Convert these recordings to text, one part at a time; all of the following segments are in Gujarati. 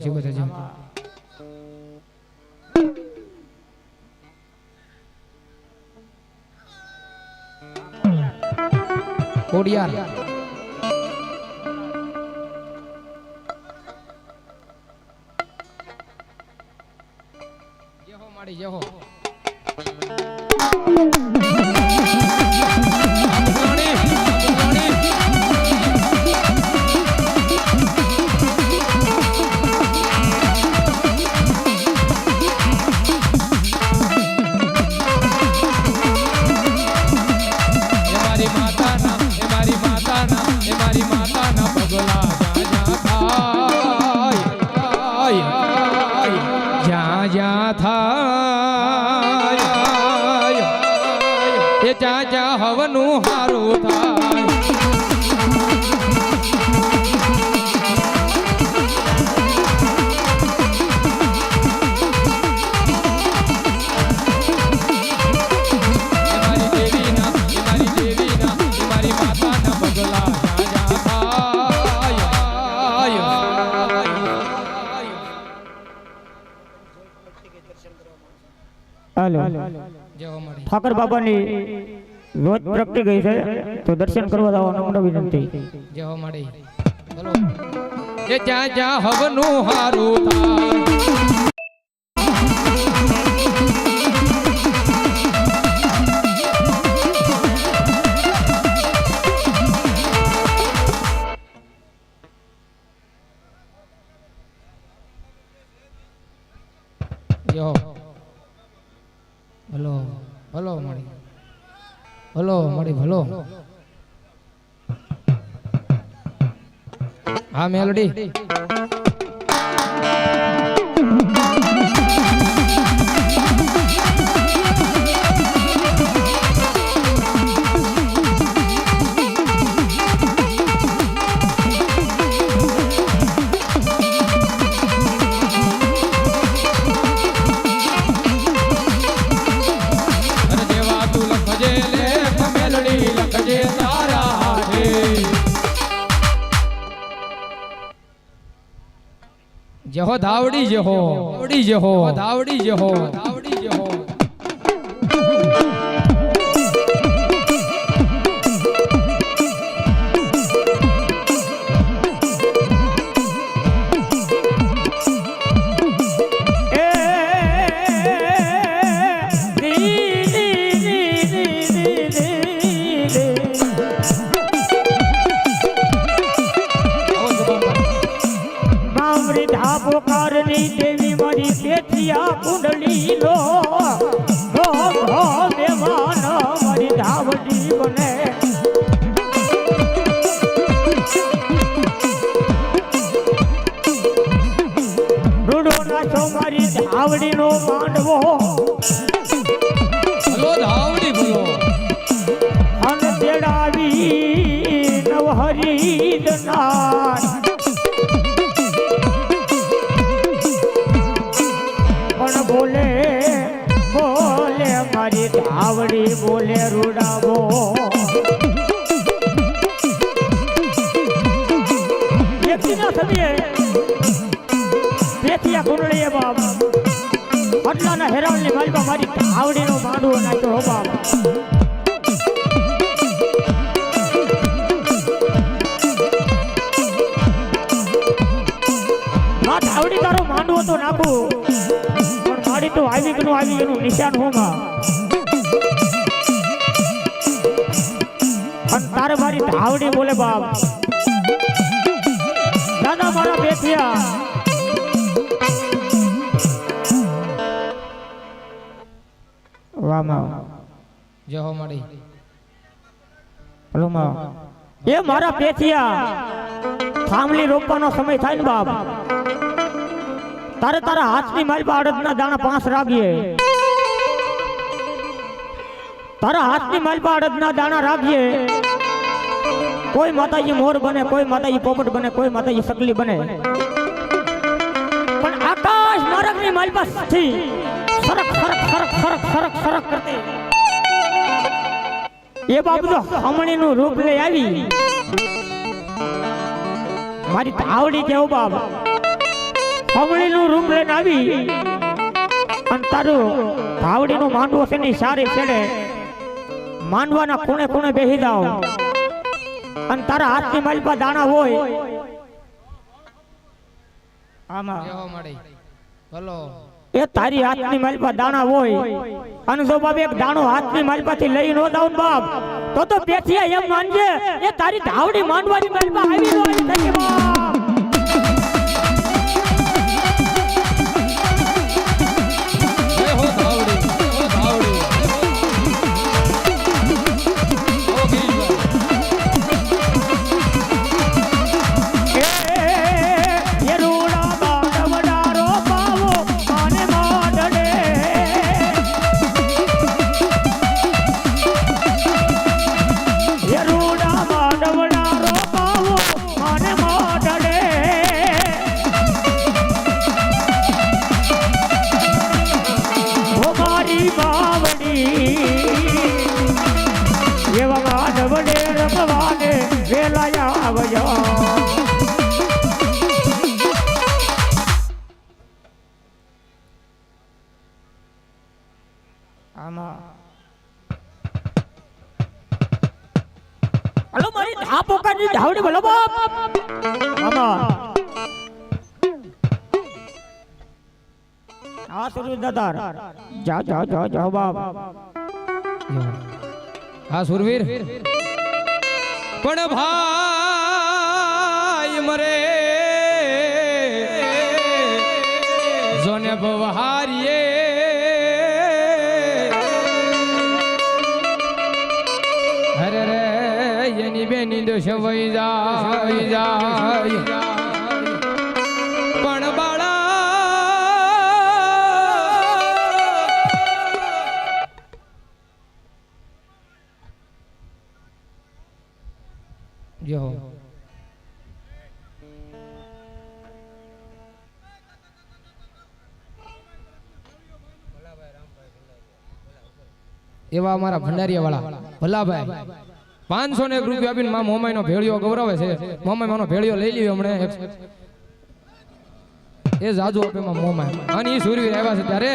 જે બધા જેમ કોડિયાર. હાલો ઠાકર બાબાની રોજ પ્રગટી ગઈ છે, તો દર્શન કરવા જવાનો અમને વિનંતી. જવા મળી એ જ્યાં જ્યાં હવનું હારું થાય. ભલો મળી ભલો. હા મેલડી. જહો ધાવડી જહો. ધાવડી જહો. ધાવડી જહો ધાવડી જહો. જુબાન મામરી ધાબો કારની દેવી મારી પેઠિયા કુંડલી લો. દેવાન મારી ધાવડી બને. રૂડો નાચો મારી ધાવડીનો માંડવો. ધાવડી બોલે રૂડાવો. બાપ. આટલાના હેરાનની માલિકા મારી ધાવડીનો માંડવો નાખ્યો હો બાપ. માં તારો માંડવો તો નાખું, પણ મારી તો આવી ગયું આવી એનું નિશાન હું તારે મારી ધાવડી બોલે બાપ. દાદા મારા બેઠિયા. વાહમાં જહો મળી હલો એ મારા પેથિયા થાંભલી રોપવાનો સમય થાય ને બાપ. તારે તારા હાથની મારી અડદના દાણા પાંચ રાખીએ તારા હાથની મારી અડદના દાણા રાખીએ કોઈ માતાજી મોર બને, કોઈ માતાજી પોપટ બને, કોઈ માતાજી સકલી બને. પણ આકાશ માર્ગની માલપાસથી સરક સરક સરક સરક સરક સરક કરતી. એ બાબતો હમણીનું રૂપ લઈ આવી. મારી તાવડી કેવો બાપ. હમણીનું રૂપ લઈને આવી. અને તારું તાવડીનું માંડવો છે ને સારી છેડે? માંડવાના ખૂણે ખૂણે બેસી જાવ અને તારા હાથની માલિપા દાણા હોય. આમાં. જહો મળી ભલો. એ તારી હાથની માલિપા દાણા હોય. અને જો બાપ એક દાણો હાથની પરથી લઈ નો દાવ બાપ તો તો પેથિયા એમ માનજે. એ તારી ધાવડી માંડવાની માલિપા આવી નો શકે બાપ આમાં. હલો મારી ધા પોકાની ધાવડી બોલો બાપ. આમાં. હા સુરજ દાદા જા જા જા જા બાપ. હા સુરવીર. પણ ભાઈ મરે. જોને બવહારીએ એની સવાઈ જાય જાય. પણ બાળા જો. એવા અમારા ભંડારીયા વાળા ભલાભાઈ. પાંચસો ને એક રૂપિયા આપીને મા મોમાઈ નો ભેળિયો ગૌરવે છે. મોમાઈ માનો ભેળિયો લઈ લીધો હમણે. એ જાજુ આપે માં મોમાઈ અને ઈ સુરવીર આવ્યા છે ત્યારે.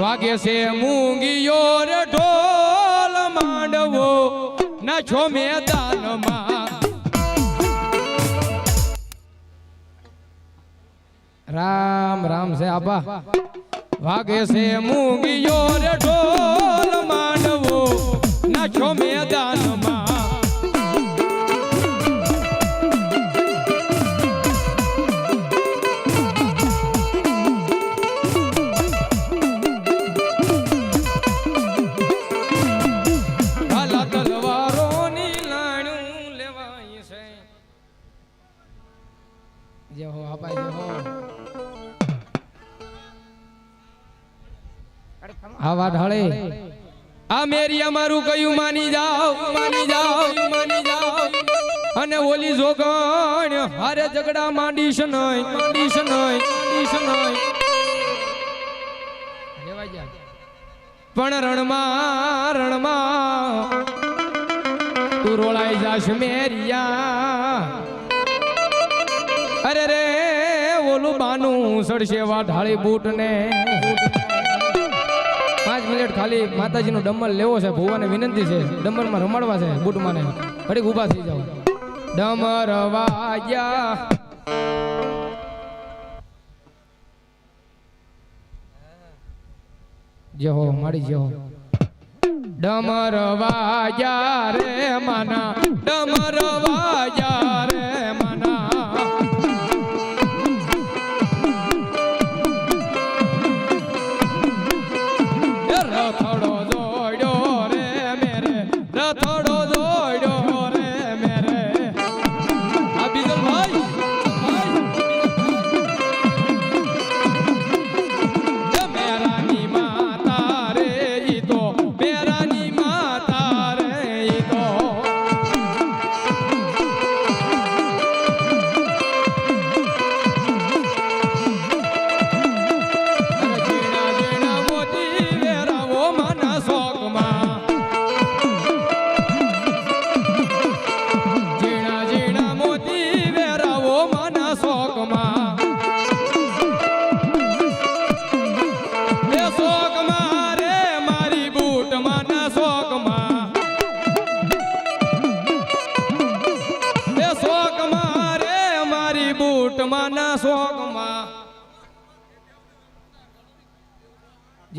વાગે છે મૂંગીયો રે ઢોલ માંડવો. ના છો મેદાનમાં. રામ રામ છે આબા વાગે છે મૂંગીયો રે ઢોલ માંડવો. છો મેદાનમાં હાલા તલવારોની લાણું લેવાય છે. જય હો આપા જય હો. આ વાત હળે. આ મેરી અમારું કયું માની જાઓ માની જાઓ માની જાઓ. અને ઓલી જોગણ હારે ઝઘડા માંડીશ નહીં માંડીશ નહીં માંડીશ નહીં. પણ રણમાં રણમાં તું રોળાઈ જાશ મેરિયા. અરે રે, ઓલું બાનું સડશે વાઢાળી બૂટ ને મિનિટ ખાલી માતાજીનો ડમલ લેવો છે, ભુવાને વિનંતી છે ડમરમાં રમાડવા છે બૂટમાં ને ઘડીક ઊભા થઈ જાઓ. ડમર વાગ્યા. જય હો, માડી જય હો. ડમર વાગ્યા રે, માના. ડમર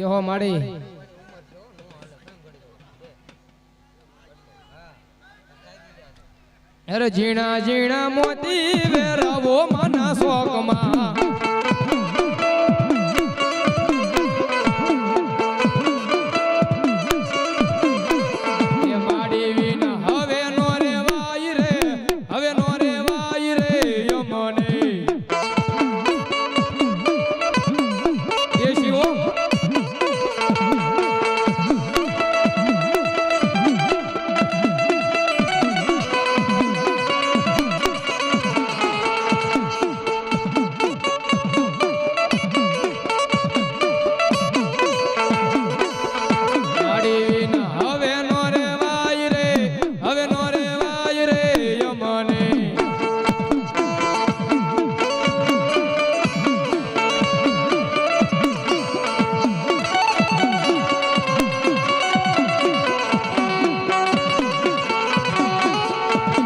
જે હો માડી. અરે ઝીણા ઝીણા મોતી વેરાવો મના શોકમાં